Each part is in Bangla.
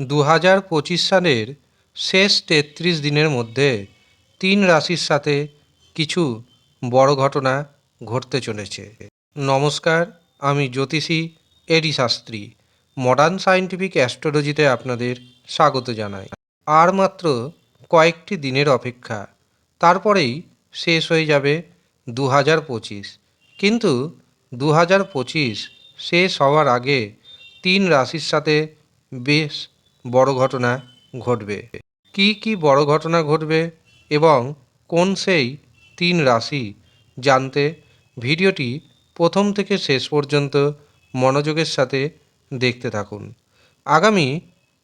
দু হাজার পঁচিশ সালের শেষ তেত্রিশ দিনের মধ্যে তিন রাশির সাথে কিছু বড় ঘটনা ঘটতে চলেছে। নমস্কার, আমি জ্যোতিষী এডি শাস্ত্রী মডার্ন সায়েন্টিফিক অ্যাস্ট্রোলজিতে আপনাদের স্বাগত জানাই। আর মাত্র কয়েকটি দিনের অপেক্ষা, তারপরেই শেষ হয়ে যাবে দু হাজার পঁচিশ। কিন্তু দু হাজার পঁচিশ শেষ হওয়ার আগে তিন রাশির সাথে বেশ বড় ঘটনা ঘটবে। কি কি বড় ঘটনা ঘটবে এবং কোন সেই তিন রাশি জানতে ভিডিওটি প্রথম থেকে শেষ পর্যন্ত মনোযোগের সাথে দেখতে থাকুন। আগামী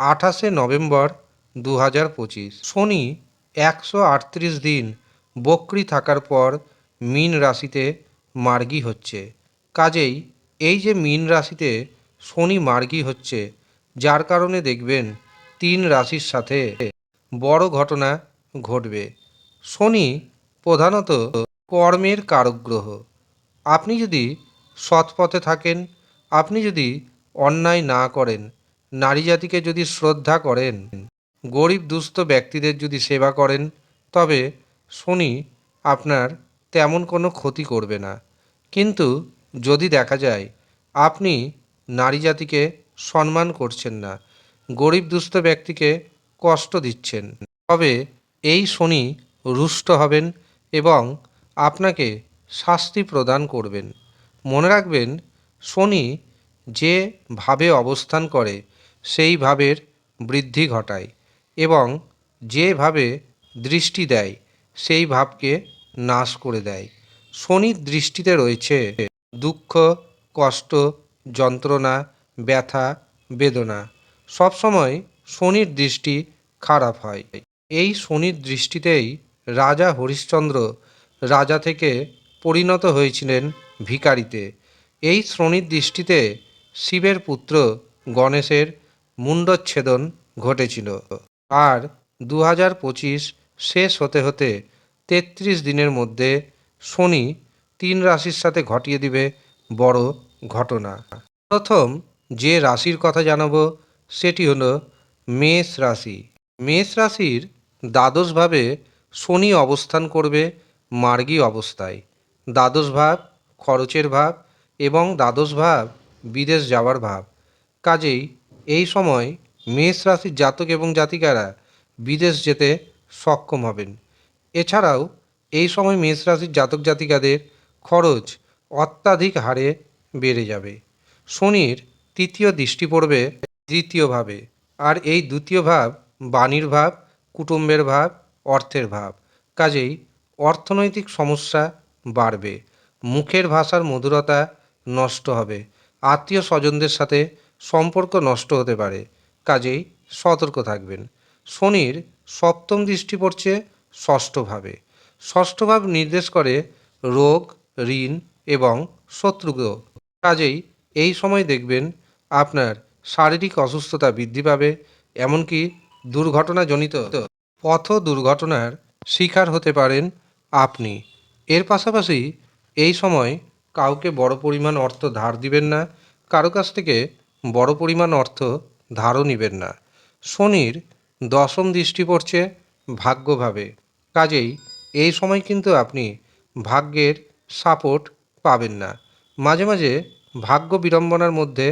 আঠাশে নভেম্বর দু হাজার পঁচিশ শনি একশো আটত্রিশ দিন বক্রি থাকার পর মীন রাশিতে মার্গী হচ্ছে। কাজেই এই যে মীন রাশিতে শনি মার্গী হচ্ছে যার কারণে দেখবেন তিন রাশির সাথে বড় ঘটনা ঘটবে। শনি প্রধানত কর্মের কারক গ্রহ আপনি যদি সৎপথে থাকেন, আপনি যদি অন্যায় না করেন নারী জাতিকে যদি শ্রদ্ধা করেন, গরিব দুস্থ ব্যক্তিদের যদি সেবা করেন, তবে শনি আপনার তেমন কোনো ক্ষতি করবে না। কিন্তু যদি দেখা যায়, আপনি নারী জাতিকে সম্মান করছেন না। গরিব দুস্থ ব্যক্তিকে কষ্ট দিচ্ছেন। তবে এই শনি রুষ্ট হবেন এবং আপনাকে শাস্তি প্রদান করবেন। মনে রাখবেন, শনি যে ভাবে অবস্থান করে, সেই ভাবের বৃদ্ধি ঘটায় এবং যেভাবে দৃষ্টি দেয়, সেই ভাবকে নাশ করে দেয়। শনির দৃষ্টিতে রয়েছে দুঃখ, কষ্ট, যন্ত্রণা ব্যথা, বেদনা, সবসময় শনির দৃষ্টি খারাপ হয়। এই শনির দৃষ্টিতেই রাজা হরিশ্চন্দ্র রাজা থেকে পরিণত হয়েছিলেন ভিকারিতে। এই শনির দৃষ্টিতে শিবের পুত্র গণেশের মুণ্ডচ্ছেদন ঘটেছিল। আর দু হাজার পঁচিশ শেষ হতে হতে তেত্রিশ দিনের মধ্যে শনি তিন রাশির সাথে ঘটিয়ে দিবে বড় ঘটনা। প্রথম যে রাশির কথা জানাব, সেটি হলো মেষ রাশি। মেষ রাশির দ্বাদশভাবে শনি অবস্থান করবে মার্গী অবস্থায়। দ্বাদশ ভাব খরচের ভাব এবং দ্বাদশ ভাব বিদেশ যাওয়ার ভাব। কাজেই এই সময় মেষ রাশির জাতক এবং জাতিকারা বিদেশ যেতে সক্ষম হবেন। এছাড়াও এই সময় মেষ রাশির জাতক জাতিকাদের খরচ অত্যাধিক হারে বেড়ে যাবে। শনির তৃতীয় দৃষ্টি পড়বে দ্বিতীয়ভাবে আর এই দ্বিতীয় ভাব বাণীর ভাব, কুটুম্বের ভাব, অর্থের ভাব। কাজেই অর্থনৈতিক সমস্যা বাড়বে, মুখের ভাষার মধুরতা নষ্ট হবে, আত্মীয় স্বজনদের সাথে সম্পর্ক নষ্ট হতে পারে, কাজেই সতর্ক থাকবেন। শনির সপ্তম দৃষ্টি পড়ছে ষষ্ঠভাবে ষষ্ঠভাব নির্দেশ করে রোগ, ঋণ এবং শত্রুগ্রহ। কাজেই এই সময় দেখবেন আপনার শারীরিক অসুস্থতা বৃদ্ধি পাবে, এমনকি দুর্ঘটনাজনিত পথ দুর্ঘটনার শিকার হতে পারেন আপনি। এর পাশাপাশি এই সময় কাউকে বড় পরিমাণ অর্থ ধার দিবেন না, কারও কাছ থেকে বড় পরিমাণ অর্থ ধারও নেবেন না। শনির দশম দৃষ্টি পড়ছে ভাগ্যভাবে। কাজেই এই সময় কিন্তু আপনি ভাগ্যের সাপোর্ট পাবেন না। মাঝে মাঝে ভাগ্য বিড়ম্বনার মধ্যে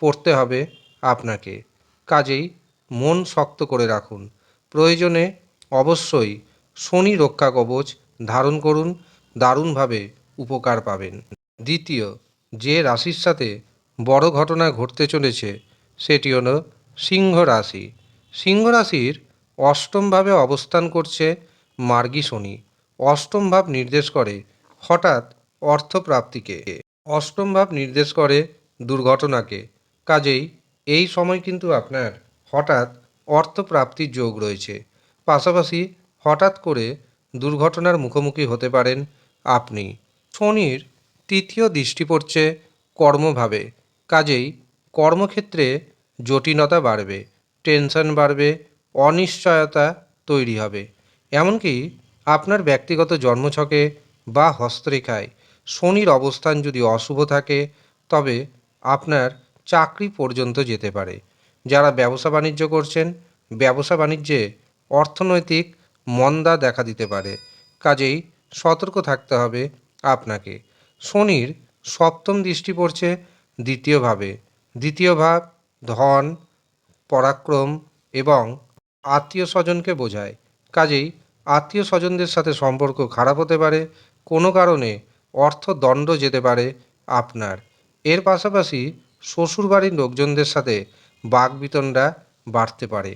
পড়তে হবে আপনাকে। কাজেই মন শক্ত করে রাখুন। প্রয়োজনে অবশ্যই শনি রক্ষা কবচ ধারণ করুন, দারুণভাবে উপকার পাবেন। দ্বিতীয়, যে রাশির সাথে বড় ঘটনা ঘটতে চলেছে, সেটি হলো সিংহ রাশি। সিংহ রাশির অষ্টমভাবে অবস্থান করছে মার্গী শনি। অষ্টম ভাব নির্দেশ করে হঠাৎ অর্থপ্রাপ্তিকে। অষ্টম ভাব নির্দেশ করে দুর্ঘটনাকে। কাজেই এই সময় কিন্তু আপনার হঠাৎ অর্থপ্রাপ্তির যোগ রয়েছে। পাশাপাশি হঠাৎ করে দুর্ঘটনার মুখোমুখি হতে পারেন আপনি। শনির তৃতীয় দৃষ্টি পড়ছে কর্মভাবে। কাজেই কর্মক্ষেত্রে জটিলতা বাড়বে, টেনশন বাড়বে, অনিশ্চয়তা তৈরি হবে। এমনকি আপনার ব্যক্তিগত জন্মছকে বা হস্তরেখায় শনির অবস্থান যদি অশুভ থাকে, তবে আপনার চাকরি পর্যন্ত যেতে পারে। যারা ব্যবসা বাণিজ্য করছেন, ব্যবসা বাণিজ্যে অর্থনৈতিক মন্দা দেখা দিতে পারে। কাজেই সতর্ক থাকতে হবে আপনাকে। শনির সপ্তম দৃষ্টি পড়ছে দ্বিতীয়ভাবে দ্বিতীয় ভাব ধন, পরাক্রম এবং আত্মীয় স্বজনকে বোঝায়। কাজেই আত্মীয় স্বজনদের সাথে সম্পর্ক খারাপ হতে পারে। কোনো কারণে অর্থদণ্ড যেতে পারে আপনার। এর পাশাপাশি শ্বশুরবাড়ির লোকজনদের সাথে বাকবিতণ্ডা বাড়তে পারে।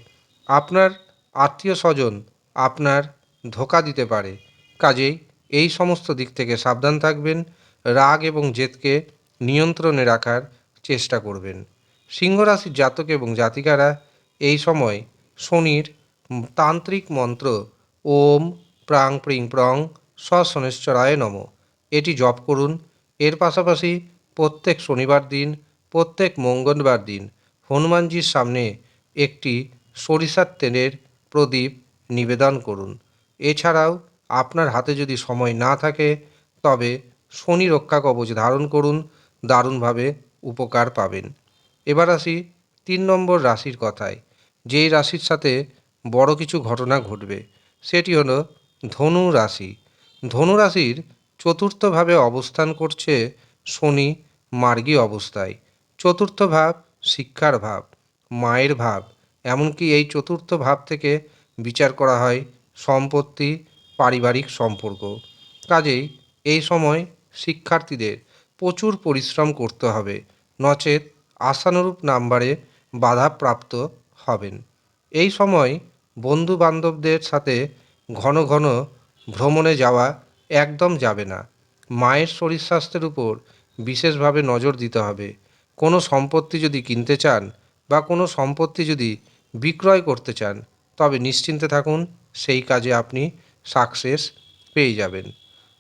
আপনার আত্মীয় স্বজন আপনার ধোকা দিতে পারে। কাজেই এই সমস্ত দিক থেকে সাবধান থাকবেন, রাগ এবং জেদকে নিয়ন্ত্রণে রাখার চেষ্টা করবেন। সিংহ রাশির জাতক এবং জাতিকারা এই সময় শনির তান্ত্রিক মন্ত্র ওম প্রাং প্রিং প্রং সশনেশ্বরায় নম। এটি জপ করুন। এর পাশাপাশি প্রত্যেক শনিবার দিন প্রত্যেক মঙ্গলবার দিন হনুমানজির সামনে একটি সরিষার তেলের প্রদীপ নিবেদন করুন। এছাড়াও আপনার হাতে যদি সময় না থাকে, তবে শনি রক্ষা কবচ ধারণ করুন, দারুণভাবে উপকার পাবেন। এবার আসি তিন নম্বর রাশির কথায়। যেই রাশির সাথে বড় কিছু ঘটনা ঘটবে, সেটি হলো ধনু রাশি। ধনু রাশির চতুর্থভাবে অবস্থান করছে শনি মার্গী অবস্থায়। চতুর্থ ভাব শিক্ষার ভাব, মায়ের ভাব। এমনকি এই চতুর্থ ভাব থেকে বিচার করা হয় সম্পত্তি, পারিবারিক সম্পর্ক। কাজেই এই সময় শিক্ষার্থীদের প্রচুর পরিশ্রম করতে হবে। নচেত আশানুরূপ নাম্বারে বাধাপ্রাপ্ত হবেন। এই সময় বন্ধু বান্ধবদের সাথে ঘন ঘন ভ্রমণে যাওয়া একদম যাবে না। মায়ের শরীর স্বাস্থ্যের উপর বিশেষভাবে নজর দিতে হবে। কোনো সম্পত্তি যদি কিনতে চান বা কোনো সম্পত্তি যদি বিক্রয় করতে চান, তবে নিশ্চিন্তে থাকুন, সেই কাজে আপনি সাকসেস পেয়ে যাবেন।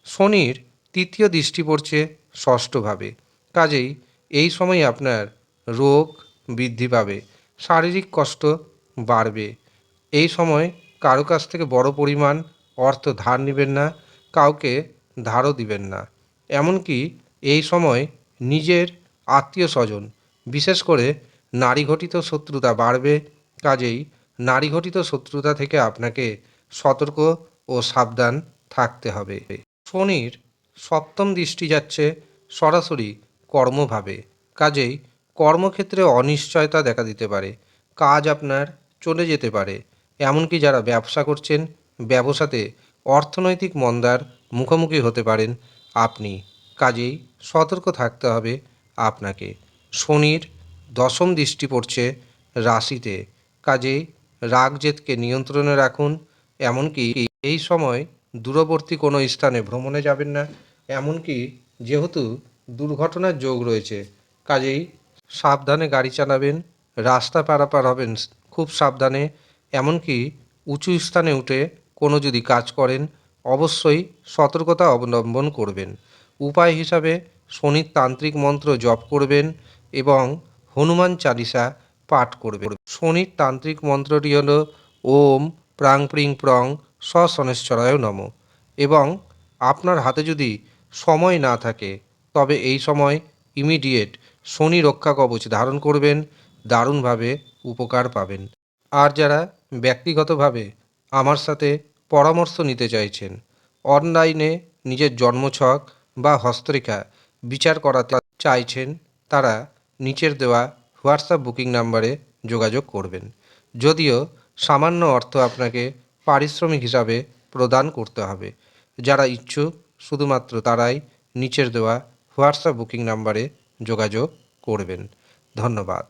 শনির তৃতীয় দৃষ্টি পড়ছে ষষ্ঠভাবে। কাজেই এই সময় আপনার রোগ বৃদ্ধি পাবে, শারীরিক কষ্ট বাড়বে। এই সময় কারও কাছ থেকে বড় পরিমাণ অর্থ ধার নেবেন না, কাউকে ধারও দিবেন না। এমনকি এই সময় নিজের আত্মীয় স্বজন বিশেষ করে নারী ঘটিত শত্রুতা বাড়বে। কাজেই নারী ঘটিত শত্রুতা থেকে আপনাকে সতর্ক ও সাবধান থাকতে হবে। শনির সপ্তম দৃষ্টি যাচ্ছে সরাসরি কর্মভাবে। কাজেই কর্মক্ষেত্রে অনিশ্চয়তা দেখা দিতে পারে। কাজ আপনার চলে যেতে পারে। এমনকি যারা ব্যবসা করছেন, ব্যবসাতে অর্থনৈতিক মন্দার মুখোমুখি হতে পারেন আপনি। কাজেই সতর্ক থাকতে হবে আপনাকে। শনির দশম দৃষ্টি পড়ছে রাশিতে। কাজেই রাগ জেদকে নিয়ন্ত্রণে রাখুন, এমনকি এই সময় দূরবর্তী কোনো স্থানে ভ্রমণে যাবেন না। এমনকি যেহেতু দুর্ঘটনার যোগ রয়েছে, কাজেই সাবধানে গাড়ি চালাবেন, রাস্তা পারাপার হবেন খুব সাবধানে। এমনকি উঁচু স্থানে উঠে কোনো যদি কাজ করেন, অবশ্যই সতর্কতা অবলম্বন করবেন। উপায় হিসাবে শনির তান্ত্রিক মন্ত্র জপ করবেন এবং হনুমান চালিসা পাঠ করবেন। শনির তান্ত্রিক মন্ত্রটি হল ওম প্রাং প্রিং প্রং সশনেশ্বরায় নম। এবং আপনার হাতে যদি সময় না থাকে, তবে এই সময় ইমিডিয়েট শনি রক্ষা কবচ ধারণ করবেন, দারুণভাবে উপকার পাবেন। আর যারা ব্যক্তিগতভাবে আমার সাথে পরামর্শ নিতে চাইছেন, অনলাইনে নিজের জন্মছক বা হস্তরেখা বিচার করাতে চাইছেন তারা নিচের দেওয়া হোয়াটসঅ্যাপ বুকিং নাম্বারে যোগাযোগ করবেন। যদিও সামান্য অর্থ আপনাকে পারিশ্রমিক হিসাবে প্রদান করতে হবে। যারা ইচ্ছুক, শুধুমাত্র তারাই নিচের দেওয়া হোয়াটসঅ্যাপ বুকিং নাম্বারে যোগাযোগ করবেন। ধন্যবাদ।